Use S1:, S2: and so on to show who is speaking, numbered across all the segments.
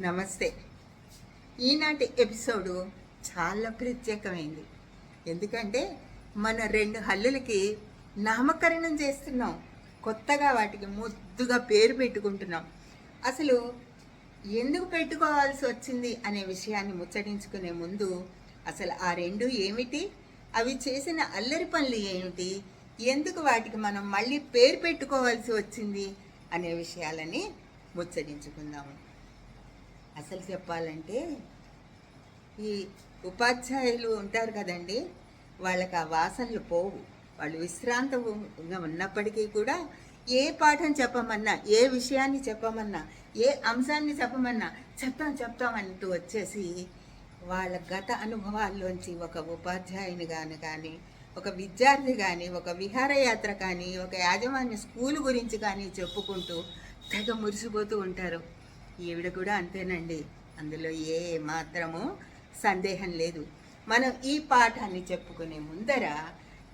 S1: నమస్తే. ఈనాటి ఎపిసోడు చాలా ప్రత్యేకమైంది. ఎందుకంటే మన రెండు హల్లులకి నామకరణం చేస్తున్నాం. కొత్తగా వాటికి ముద్దుగా పేరు పెట్టుకుంటున్నాం. అసలు ఎందుకు పెట్టుకోవాల్సి వచ్చింది అనే విషయాన్ని ముచ్చటించుకునే ముందు అసలు ఆ రెండు ఏమిటి? అవి చేసిన అల్లరి పనులు ఏమిటి? ఎందుకు వాటికి మనం మళ్ళీ పేరు పెట్టుకోవాల్సి వచ్చింది? అనే విషయాలని ముచ్చటించుకుందాము. అసలు చెప్పాలంటే ఈ ఉపాధ్యాయులు ఉంటారు కదండి వాళ్ళకి ఆ వాసనలు పోవు. వాళ్ళు విశ్రాంతంగా ఉన్నప్పటికీ కూడా ఏ పాఠం చెప్పమన్నా ఏ విషయాన్ని చెప్పమన్నా ఏ అంశాన్ని చెప్పమన్నా చెప్తాం చెప్తాం అంటూ వచ్చేసి వాళ్ళ గత అనుభవాల్లోంచి ఒక ఉపాధ్యాయుని కానీ కానీ ఒక విద్యార్థి కానీ ఒక విహారయాత్ర కానీ ఒక యాజమాన్య స్కూల్ గురించి కానీ చెప్పుకుంటూ తెగ మురిసిపోతూ ఉంటారు. ఈవిడ కూడా అంతేనండి. అందులో ఏ మాత్రము సందేహం లేదు. మనం ఈ పాఠాన్ని చెప్పుకునే ముందర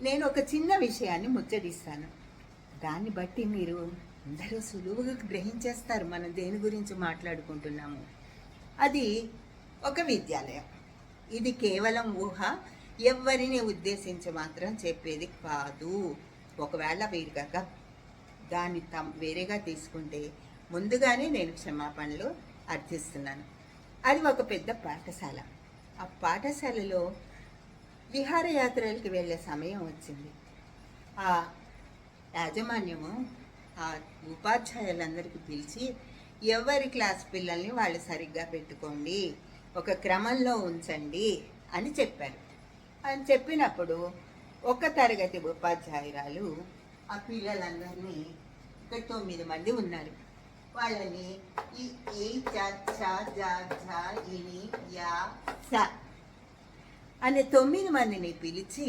S1: నేను ఒక చిన్న విషయాన్ని ముచ్చటిస్తాను. దాన్ని బట్టి మీరు అందరూ సులువుగా గ్రహించేస్తారు మనం దేని గురించి మాట్లాడుకుంటున్నాము. అది ఒక విద్యాలయం. ఇది కేవలం ఊహ ఎవరిని ఉద్దేశించి మాత్రం చెప్పేది కాదు. ఒకవేళ వీరు దాన్ని తమ్ వేరేగా తీసుకుంటే ముందుగానే నేను క్షమాపణలు అర్థిస్తున్నాను. అది ఒక పెద్ద పాఠశాల. ఆ పాఠశాలలో విహారయాత్రలకు వెళ్ళే సమయం వచ్చింది. ఆ యాజమాన్యము ఆ ఉపాధ్యాయులందరికీ పిలిచి ఎవరి క్లాస్ పిల్లల్ని వాళ్ళు సరిగ్గా పెట్టుకోండి ఒక క్రమంలో ఉంచండి అని చెప్పారు. అని చెప్పినప్పుడు ఒక తరగతి ఉపాధ్యాయురాలు ఆ పిల్లలందరినీ ఇక్కడ తొమ్మిది మంది ఉన్నారు. వాళ్ళని ఈ ఈ చ చ జ ఝ ఇని యా స అనే తొమ్మిది మందిని పిలిచి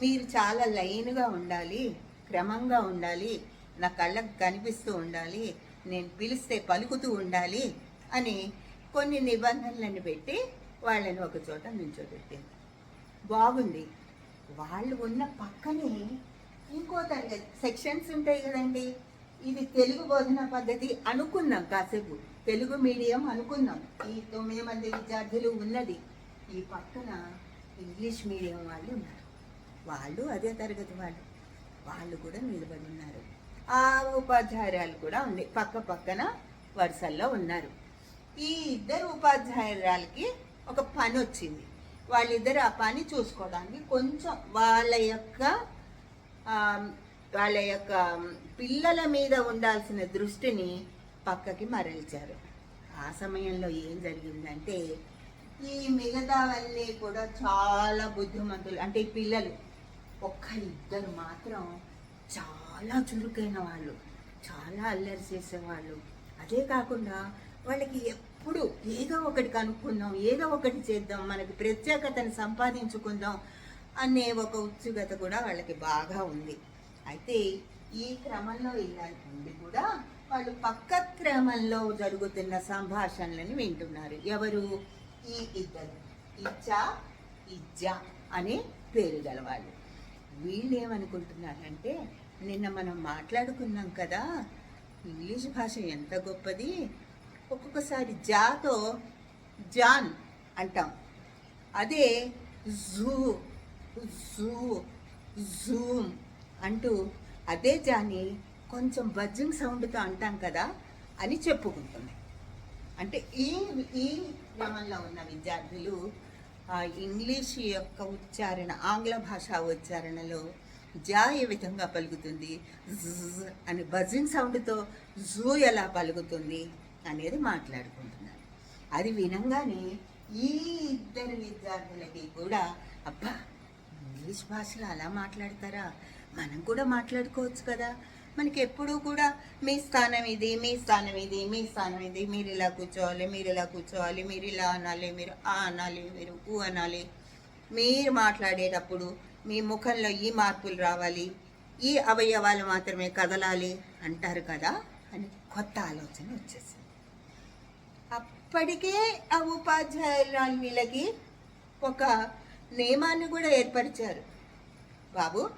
S1: మీరు చాలా లైన్గా ఉండాలి క్రమంగా ఉండాలి నా కళ్ళకు కనిపిస్తూ ఉండాలి నేను పిలిస్తే పలుకుతూ ఉండాలి అని కొన్ని నిబంధనలను పెట్టి వాళ్ళని ఒక చోట నిల్చోబెట్టింది. బాగుంది. వాళ్ళు ఉన్న పక్కనే ఇంకో తరగతి సెక్షన్స్ ఉంటాయి కదండి. ఇది తెలుగు బోధన పద్ధతి అనుకున్నాం కాసేపు. తెలుగు మీడియం అనుకున్నాం. ఈ తొమ్మిది మంది విద్యార్థులు ఉన్నది. ఈ పక్కన ఇంగ్లీష్ మీడియం వాళ్ళు ఉన్నారు. వాళ్ళు అదే తరగతి వాళ్ళు. వాళ్ళు కూడా నిలబడి ఉన్నారు. ఆ ఉపాధ్యాయురాలు కూడా ఉంది. పక్క పక్కన వరుసల్లో ఉన్నారు. ఈ ఇద్దరు ఉపాధ్యాయురాలకి ఒక పని వచ్చింది. వాళ్ళిద్దరు ఆ పని చూసుకోవడానికి కొంచెం వాళ్ళ యొక్క వాళ్ళ యొక్క పిల్లల మీద ఉండాల్సిన దృష్టిని పక్కకి మరల్చారు. ఆ సమయంలో ఏం జరిగిందంటే ఈ మిగతావన్నీ కూడా చాలా బుద్ధిమంతులు అంటే ఈ పిల్లలు ఒక్క ఇద్దరు మాత్రం చాలా చురుకైన వాళ్ళు చాలా అల్లరి చేసేవాళ్ళు. అదే కాకుండా వాళ్ళకి ఎప్పుడు ఏదో ఒకటి కనుక్కుందాం ఏదో ఒకటి చేద్దాం మనకి ప్రత్యేకతను సంపాదించుకుందాం అనే ఒక ఉత్సుకత కూడా వాళ్ళకి బాగా ఉంది. అయితే ఈ క్రమంలో ఇలా ఉండి కూడా వాళ్ళు పక్క క్రమంలో జరుగుతున్న సంభాషణలను వింటున్నారు. ఎవరు? ఈ ఇద్దరు. ఇచ్చా ఇజ్జా అనే పేరు గలవాళ్ళు. వీళ్ళు ఏమనుకుంటున్నారంటే నిన్న మనం మాట్లాడుకున్నాం కదా ఇంగ్లీష్ భాష ఎంత గొప్పది? ఒక్కొక్కసారి జాతో జాన్ అంటాం. అదే జూ జూ జూమ్ అంటూ అదే జాని కొంచెం బజ్జింగ్ సౌండ్తో అంటాం కదా అని చెప్పుకుంటుంది. అంటే ఈ ఈ క్రమంలో ఉన్న విద్యార్థులు ఆ ఇంగ్లీష్ యొక్క ఉచ్చారణ ఆంగ్ల భాష ఉచ్చారణలో జా ఏ విధంగా పలుకుతుంది? అని బజింగ్ సౌండ్తో జూ ఎలా పలుకుతుంది అనేది మాట్లాడుకుంటున్నారు. అది వినంగానే ఈ ఇద్దరు విద్యార్థులకి కూడా అబ్బా ఇంగ్లీష్ భాషలో అలా మాట్లాడతారా? మనం కూడా మాట్లాడుకోవచ్చు కదా. మనకి ఎప్పుడూ కూడా మీ స్థానం ఇది మీ స్థానం ఇది మీ స్థానం ఇది. మీరు ఇలా కూర్చోవాలి మీరు ఇలా కూర్చోవాలి మీరు ఇలా అనాలి మీరు ఆ అనాలి మీరు ఊ అనాలి. మీరు మాట్లాడేటప్పుడు మీ ముఖంలో ఈ మార్పులు రావాలి. ఈ అవయవాలు మాత్రమే కదలాలి అంటారు కదా అని కొత్త ఆలోచన వచ్చేసింది. అప్పటికే ఆ ఉపాధ్యాయురాలు వీళ్ళకి ఒక నియమాన్ని కూడా ఏర్పరిచారు. బాబు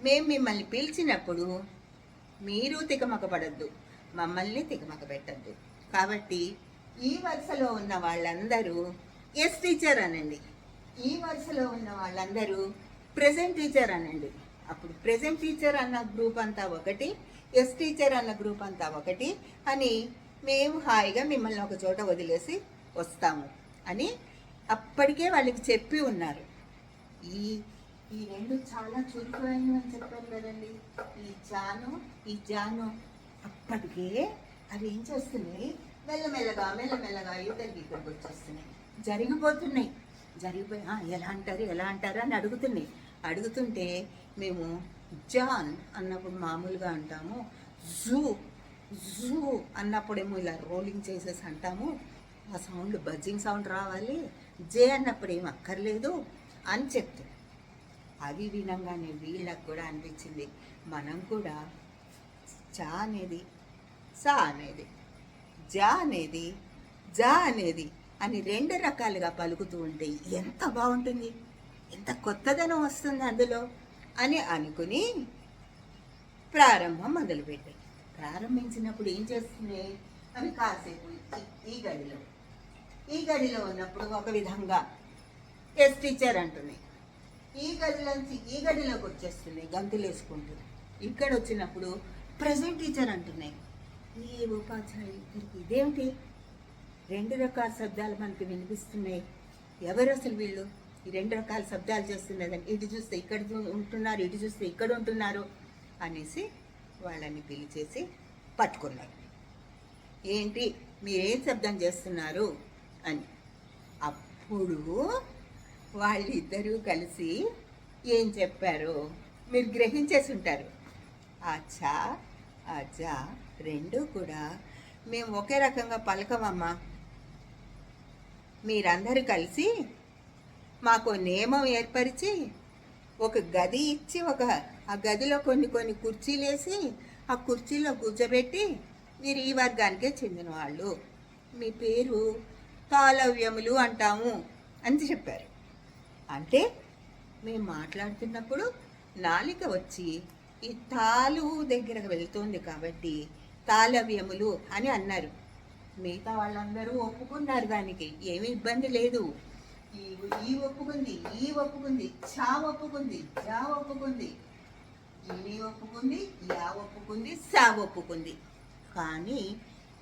S1: మేము మిమ్మల్ని పిలిచినప్పుడు మీరు తికమకపడద్దు మమ్మల్ని తికమక పెట్టద్దు కాబట్టి ఈ వరుసలో ఉన్న వాళ్ళందరూ ఎస్ టీచర్ అనండి. ఈ వరుసలో ఉన్న వాళ్ళందరూ ప్రెజెంట్ టీచర్ అనండి. అప్పుడు ప్రెజెంట్ టీచర్ అన్న గ్రూప్ అంతా ఒకటి ఎస్ టీచర్ అన్న గ్రూప్ అంతా ఒకటి అని మేము హాయిగా మిమ్మల్ని ఒక చోట వదిలేసి వస్తాము అని అప్పటికే వాళ్ళకి చెప్పి ఉన్నారు. ఈ ఈ రెండు చాలా చురుకైనవి అని చెప్పాను కదండి. ఈ జాను ఈ జాను అప్పటికే అవి ఏం చేస్తున్నాయి? మెల్లమెల్లగా మెల్లమెల్లగా ఇద్దరికి ఇక్కడికి వచ్చేస్తున్నాయి. జరిగిపోతున్నాయి. జరిగిపోయి ఎలా అంటారు ఎలా అంటారు అని అడుగుతున్నాయి. అడుగుతుంటే మేము జాన్ అన్నప్పుడు మామూలుగా అంటాము జూ జూ అన్నప్పుడేమో ఇలా రోలింగ్ చేసేసి అంటాము. ఆ సౌండ్ బజ్జింగ్ సౌండ్ రావాలి. జే అన్నప్పుడు ఏం అక్కర్లేదు అని చెప్తాం అవి వినంగానే వీళ్ళకు కూడా అనిపించింది. మనం కూడా చా అనేది సా అనేది జా అనేది జా అనేది అని రెండు రకాలుగా పలుకుతూ ఉంటే ఎంత బాగుంటుంది? ఎంత కొత్తదనం వస్తుంది అందులో? అని అనుకుని ప్రారంభం మొదలుపెట్టాయి ప్రారంభించినప్పుడు ఏం చేస్తుంది? అవి కాసేపు ఈ- గడిలో ఈ గడిలో ఉన్నప్పుడు ఒక విధంగా ఎస్ టీచర్ అంటుంది. ఈ గదిలోంచి ఈ గదిలోకి వచ్చేస్తున్నాయి గంతులు వేసుకుంటూ. ఇక్కడ వచ్చినప్పుడు ప్రజెంట్ టీచర్ అంటున్నాయి. ఈ ఉపాధ్యాయులు ఇద్దరికి ఇదేమిటి? రెండు రకాల శబ్దాలు మనకి వినిపిస్తున్నాయి. ఎవరు అసలు వీళ్ళు? ఈ రెండు రకాల శబ్దాలు చేస్తున్నదని ఇటు చూస్తే ఇక్కడ చూ- ఉంటున్నారు ఇటు చూస్తే ఇక్కడ ఉంటున్నారు అనేసి వాళ్ళని పిలిచేసి పట్టుకున్నారు. ఏంటి? మీరేం శబ్దం చేస్తున్నారు? అని. అప్పుడు వాళ్ళిద్దరూ కలిసి ఏం చెప్పారు? మీరు గ్రహించేసి ఉంటారు అచ్చా చా రెండు కూడా మేము ఒకే రకంగా పలకమమ్మా మీరందరూ కలిసి మాకు నియమం ఏర్పరిచి ఒక గది ఇచ్చి ఒక ఆ గదిలో కొన్ని కొన్ని కుర్చీలు వేసి ఆ కుర్చీలో కూర్చోబెట్టి మీరు ఈ వర్గానికే చెందిన వాళ్ళు మీ పేరు కాలవ్యములు అంటాము అని చెప్పారు. అంటే మేము మాట్లాడుతున్నప్పుడు నాలిక వచ్చి ఈ తాలు దగ్గరకు వెళ్తోంది కాబట్టి తాళవ్యములు అని అన్నారు. మిగతా వాళ్ళందరూ ఒప్పుకున్నారు దానికి. ఏమి ఇబ్బంది లేదు. ఈ ఈ ఒప్పుకుంది ఈ ఒప్పుకుంది చా ఒప్పుకుంది జా ఒప్పుకుంది ఈ ఒప్పుకుంది యా ఒప్పుకుంది సా ఒప్పుకుంది. కానీ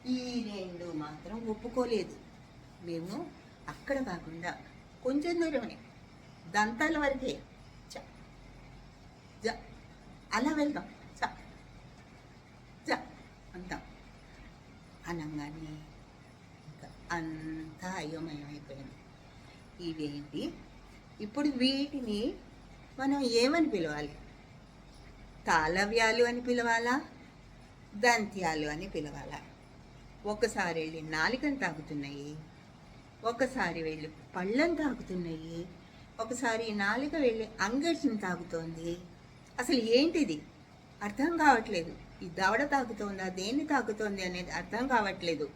S1: ఈ రెండు మాత్రం ఒప్పుకోలేదు. మేము అక్కడ కాకుండా కొంచెం దూరమే దంతాల వరకే. చ. జ. అలా వెళ్దాం. చ. జ. అంటాం. అనగానే ఇంకా అంతా అయోమయం అయిపోయింది ఇవేంటి ఇప్పుడు వీటిని మనం ఏమని పిలవాలి? తాళవ్యాలు అని పిలవాలా? దంత్యాలు అని పిలవాలా? ఒకసారి వెళ్ళి నాలికను తాకుతున్నాయి. ఒకసారి వెళ్ళి పళ్ళను తాకుతున్నాయి. ఒకసారి నాలుక వెళ్ళి అంగర్షణ తాగుతోంది. అసలు ఏంటిది? అర్థం కావట్లేదు. ఈ దవడ తాకుతోందా దేన్ని తాకుతోంది అనేది అర్థం కావట్లేదు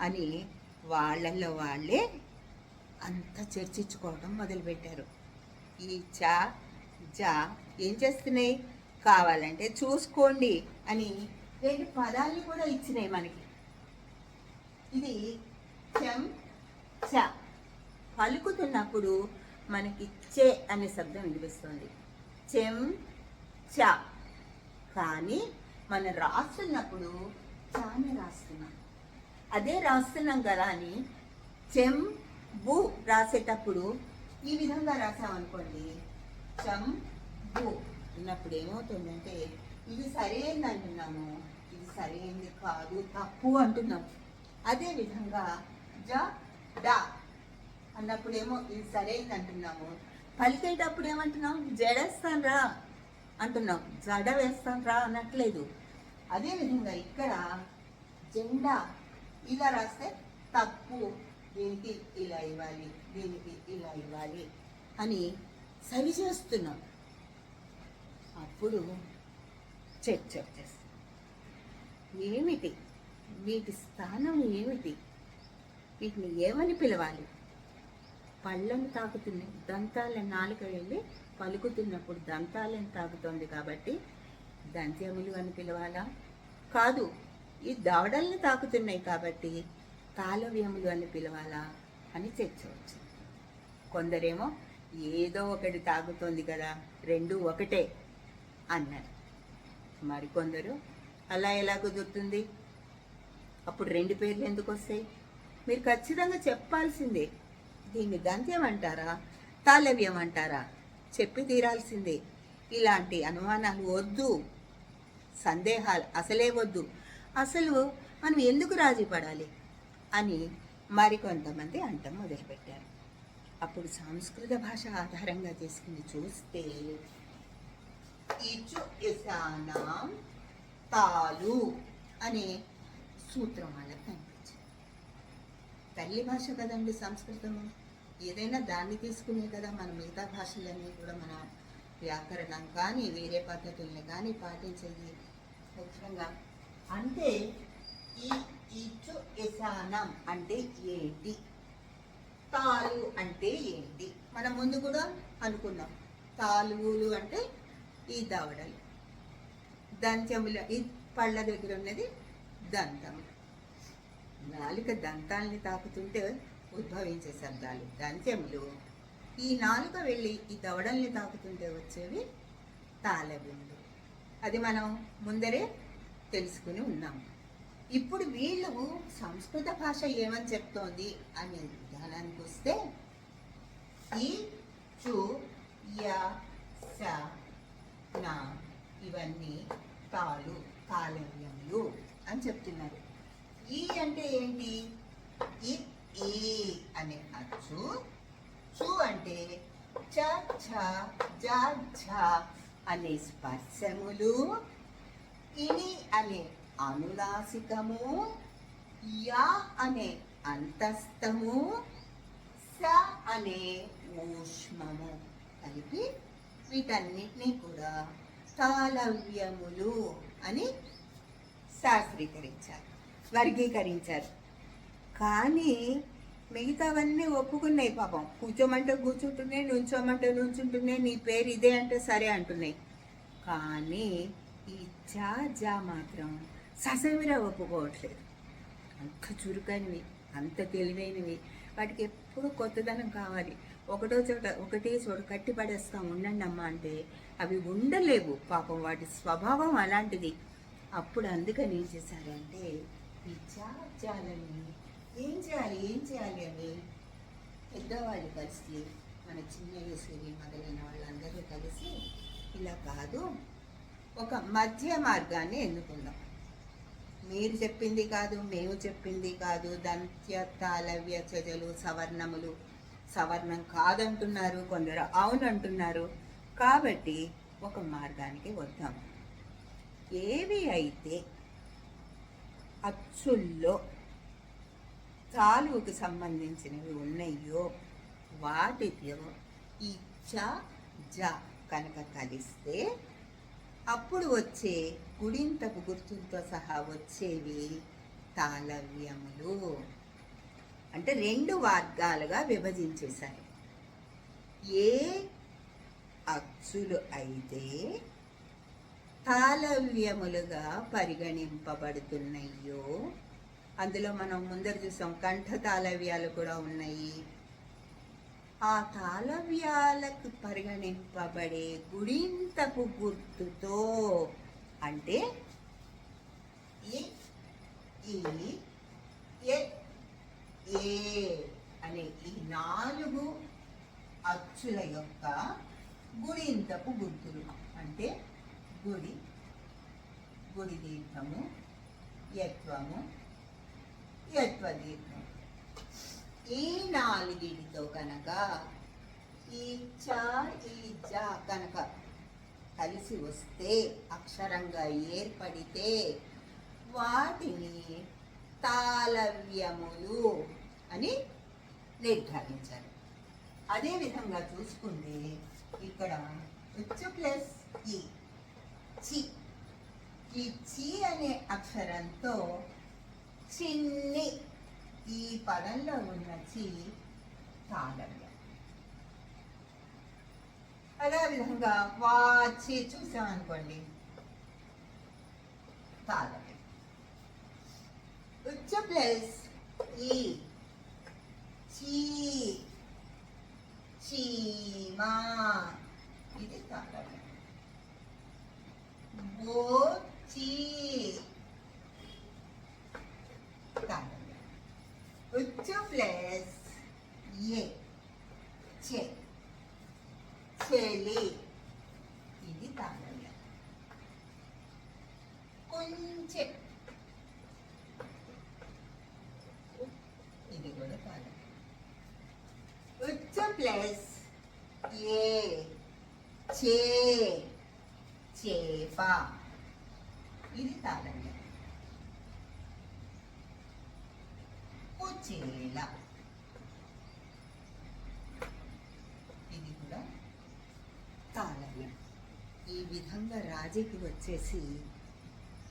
S1: అని వాళ్ళల్లో వాళ్ళే అంత చర్చించుకోవడం మొదలుపెట్టారు. ఈ చా జా ఏం చేస్తున్నాయి? కావాలంటే చూసుకోండి అని రెండు పదాలు కూడా ఇచ్చినాయి మనకి. ఇది చెం చ. పలుకుతున్నప్పుడు మనకి చే అనే శబ్దం వినిపిస్తుంది. చెం చ. కానీ మనం రాస్తున్నప్పుడు చానే రాస్తున్నాం. అదే రాస్తున్నాం కదా అని చెం బు రాసేటప్పుడు ఈ విధంగా రాసామనుకోండి. చం బు అన్నప్పుడు ఏమవుతుందంటే ఇది సరైనది అంటున్నాము ఇది సరైనది కాదు తప్పు అంటున్నాం. అదే విధంగా జ డా అన్నప్పుడేమో ఇది సరైనది అంటున్నాము పలికేటప్పుడు ఏమంటున్నాం జడేస్తాను రా అంటున్నాం జడ వేస్తాను రా అనట్లేదు. అదే విధంగా ఇక్కడ జెండా ఇలా రాస్తే తప్పు. దీనికి ఇలా ఇవ్వాలి? దీనికి ఇలా ఇవ్వాలి? అని సరి చేస్తున్నాం. అప్పుడు చర్చ వచ్చేస్తుంది ఏమిటి? వీటి స్థానం ఏమిటి? వీటిని ఏమని పిలవాలి? పళ్ళను తాకుతున్నాయి దంతాల నాలుక వెళ్ళి పలుకుతున్నప్పుడు దంతాలను తాకుతోంది కాబట్టి దంత్యములు అని పిలవాలా? కాదు ఈ దవడల్ని తాకుతున్నాయి కాబట్టి తాళవ్యములు అని పిలవాలా అని చర్చవచ్చు కొందరేమో ఏదో ఒకటి తాగుతోంది కదా రెండు ఒకటే అన్నారు. మరికొందరు అలా ఎలా కుదురుతుంది? అప్పుడు రెండు పేర్లు ఎందుకు వస్తాయి మీరు ఖచ్చితంగా చెప్పాల్సిందే. దీన్ని గంధ్యం అంటారా తాళవ్యం అంటారా చెప్పి తీరాల్సిందే. ఇలాంటి అనుమానాలు వద్దు. సందేహాలు అసలే వద్దు. అసలు మనం ఎందుకు రాజీ పడాలి? అని మరికొంతమంది అంటం మొదలుపెట్టారు. అప్పుడు సంస్కృత భాష ఆధారంగా తీసుకుని చూస్తే ఇచు ఇసానాం తాలు అనే సూత్రం వాళ్ళకి తల్లి భాష కదండి సంస్కృతము. ఏదైనా దాన్ని తీసుకునే కదా మన మిగతా భాషలన్నీ కూడా మన వ్యాకరణం కానీ వేరే పద్ధతుల్ని కానీ పాటించేది. ముఖ్యంగా అంటే ఈ ఇచు అంటే ఏంటి? తాలు అంటే ఏంటి? మనం ముందు కూడా అనుకున్నాం. తాలువులు అంటే ఈ దవడలు. దంతముల ఈ పళ్ళ దగ్గర ఉన్నది దంతములు నాలుక దంతాల్ని తాకుతుంటే ఉద్భవించే శబ్దాలు. దంత్యములు. ఈ నాలుక వెళ్ళి ఈ దవడల్ని తాకుతుంటే వచ్చేవి తాళబిందు. అది మనం ముందరే తెలుసుకుని ఉన్నాం. ఇప్పుడు వీళ్ళు సంస్కృత భాష ఏమని చెప్తోంది అనే విధానానికి వస్తే ఈ చు య స నా ఇవన్నీ తాలు తాళవ్యములు అని చెప్తున్నారు. ఈ అంటే ఏంటి? ఈ ఏ అనే అచ్చు. చు అంటే చ ఛ జ ఝ అనే స్పర్శములు. ఇని అనే అనునాసికము. యా అనే అంతస్తము. స అనే ఊష్మము. కలిపి వీటన్నిటినీ కూడా తాళవ్యములు అని శాస్త్రీకరించారు వర్గీకరించారు. కానీ మిగతావన్నీ ఒప్పుకున్నాయి పాపం. కూర్చోమంటే కూర్చుంటున్నాయి నుంచోమంటే నుంచుంటున్నాయి నీ పేరు ఇదే అంటే సరే అంటున్నాయి. కానీ ఈ జా జా మాత్రం ససవిరా ఒప్పుకోవట్లేదు. అంత చురుకైనవి అంత తెలివైనవి. వాటికి ఎప్పుడు కొత్తదనం కావాలి. ఒకటో చోట ఒకటే చోట కట్టి పడేస్తాం ఉండండి అమ్మా అంటే అవి ఉండలేవు. పాపం వాటి స్వభావం అలాంటిది. అప్పుడు అందుకని ఏం చేశారంటే చాలా చాలని ఏం చేయాలి ఏం చేయాలి అని పెద్దవాళ్ళు కలిసి మన చిన్న వేసేవి మొదలైన వాళ్ళందరూ కలిసి ఇలా కాదు ఒక మధ్య మార్గాన్ని ఎన్నుకుందాం. మీరు చెప్పింది కాదు మేము చెప్పింది కాదు దంత్య తాళవ్య చజలు సవర్ణములు. సవర్ణం కాదంటున్నారు కొందరు అవునంటున్నారు. కాబట్టి ఒక మార్గానికి వద్దాం. ఏవి అయితే అచ్చుల్లో తాలువుకు సంబంధించినవి ఉన్నాయో వాటితో ఈ చ జ కనుక కలిస్తే అప్పుడు వచ్చే గుడింతపు గుర్తులతో సహా వచ్చేవి తాళవ్యములు. అంటే రెండు వర్గాలుగా విభజించేశారు. ఏ అచ్చులు అయితే తాళవ్యములుగా పరిగణింపబడుతున్నాయో అందులో మనం ముందర చూసాం కంఠ తాళవ్యాలు కూడా ఉన్నాయి. ఆ తాళవ్యాలకు పరిగణింపబడే గుడింతపు గుర్తుతో అంటే ఈ ఏ ఏ అనే ఈ నాలుగు అచ్చుల యొక్క గుడింతపు గుర్తులు అంటే గుడి గుడి దీర్ఘము యత్వము యత్వ దీర్ఘము ఈ నాలుగిటితో కనుక ఈ చ ఈ జ కనుక కలిసి వస్తే అక్షరంగా ఏర్పడితే వాటిని తాళవ్యములు అని నిర్ధారించారు అదేవిధంగా చూసుకుంటే ఇక్కడ ఉచ్చు ప్లస్ ఈ చి ఈ చి అనే అక్షరంతో చిన్ని ఈ పదంలో ఉన్న చి తాళవ్యం అదే విధంగా వాచి చూసామనుకోండి తాళవ్యం ఉచ్చ ప్లస్ ఈ చీ చీమా ఇది తాళవ్యం బోచి తాళవ్యం ఉచ్చు ప్లస్ ఏ చే చెలి ఇది తాళవ్యం కొంచెం ఇది కూడా తాళవ్యం ఉచ్చు ప్లస్ ఏ చే చేప ఇది తాళవ్యం కుచేల ఇది కూడా తాళవ్యం ఈ విధంగా రాజీకి వచ్చేసి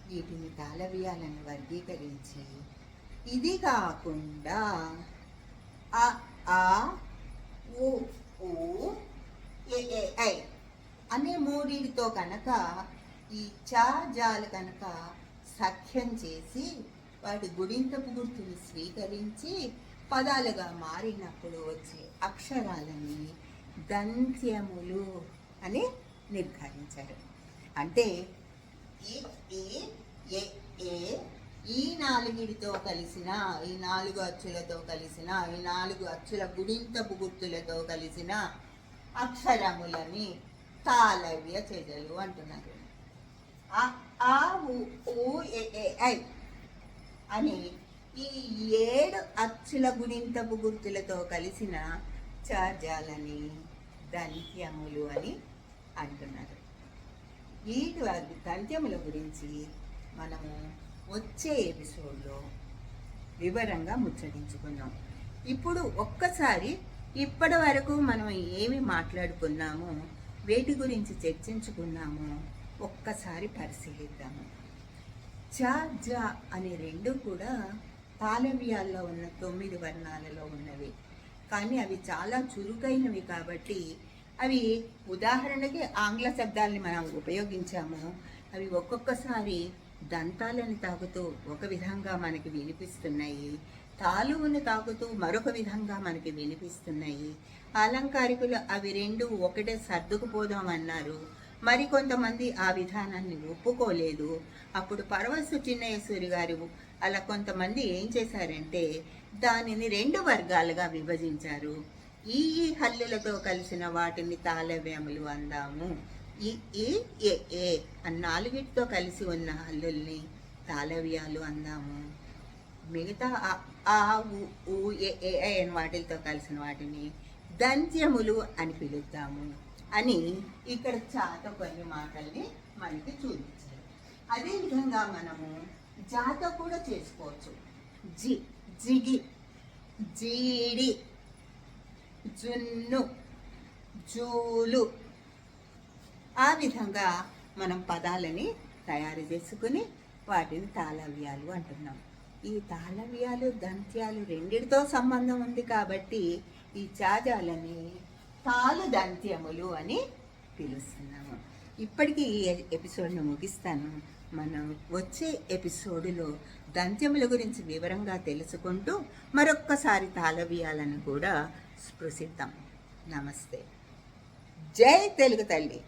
S1: వీటిని తాళవ్యాలను వర్గీకరించి ఇది కాకుండా అ ఆ ఉ ఊ ఏ ఏ ఐ అనే మూడిటితో కనుక ఈ చాజాలు కనుక సఖ్యం చేసి వాటి గుడింతపు గుర్తుని స్వీకరించి పదాలుగా మారినప్పుడు వచ్చే అక్షరాలని దంత్యములు అని నిర్ధారించారు. అంటే ఈ ఏ ఏ ఈ నాలుగిటితో కలిసిన ఈ నాలుగు అచ్చులతో కలిసిన ఈ నాలుగు అచ్చుల గుడింతపు గుర్తులతో కలిసిన అక్షరములని తాళవ్య చర్యలు అంటున్నారు. ఆ ఆ ఊ ఐ. అని ఈ ఏడు అచ్చుల గుణింతపు గుర్తులతో కలిసిన చార్జాలని దంత్యములు అని అంటున్నారు. వీటి వారి దంత్యముల గురించి మనము వచ్చే ఎపిసోడ్లో వివరంగా ముచ్చటించుకున్నాం. ఇప్పుడు ఒక్కసారి ఇప్పటి వరకు మనం ఏమి మాట్లాడుకున్నామో వేటి గురించి చర్చించుకున్నామో ఒక్కసారి పరిశీలిద్దాము. చ జ అనే రెండు కూడా తాళవ్యాల్లో ఉన్న తొమ్మిది వర్ణాలలో ఉన్నవి. కానీ అవి చాలా చురుకైనవి కాబట్టి అవి ఉదాహరణకి ఆంగ్ల శబ్దాలని మనం ఉపయోగించాము. అవి ఒక్కొక్కసారి దంతాలను తాకుతూ ఒక విధంగా మనకి వినిపిస్తున్నాయి. తాలువును తాకుతూ మరొక విధంగా మనకి వినిపిస్తున్నాయి. అలంకారికులు అవి రెండు ఒకటే సర్దుకుపోదాం అన్నారు మరి కొంతమంది ఆ విధానాన్ని ఒప్పుకోలేదు. అప్పుడు పరవశు చిన్నయేశ్వరి గారు అలా కొంతమంది ఏం చేశారంటే దానిని రెండు వర్గాలుగా విభజించారు. ఈ ఈ హల్లులతో కలిసిన వాటిని తాళవ్యములు అందాము. ఈ ఈ ఏ ఏ నాలుగిటితో కలిసి ఉన్న హల్లుల్ని తాళవ్యాలు అందాము. మిగతా ఆ- ఊ ఏ ఏ అని వాటితో కలిసిన వాటిని దంత్యములు అని పిలుద్దాము అని ఇక్కడ చాత కొన్ని మాటల్ని మనకి చూపించారు. అదేవిధంగా మనము జాత కూడా చేసుకోవచ్చు. జి జిగి జీడి జున్ను జూలు. ఆ విధంగా మనం పదాలని తయారు చేసుకుని వాటిని తాళవ్యాలు అంటున్నాం. ఈ తాళవ్యాలు దంత్యాలు రెండిటితో సంబంధం ఉంది కాబట్టి ఈ చాజాలని పాలు దంత్యములు అని పిలుస్తున్నాము. ఇప్పటికీ ఈ ఎపిసోడ్ను ముగిస్తాను. మనం వచ్చే ఎపిసోడులో దంత్యముల గురించి వివరంగా తెలుసుకుంటూ మరొక్కసారి తాళవ్యాలను కూడా స్పృశిద్దాం. నమస్తే. జై తెలుగు తల్లి.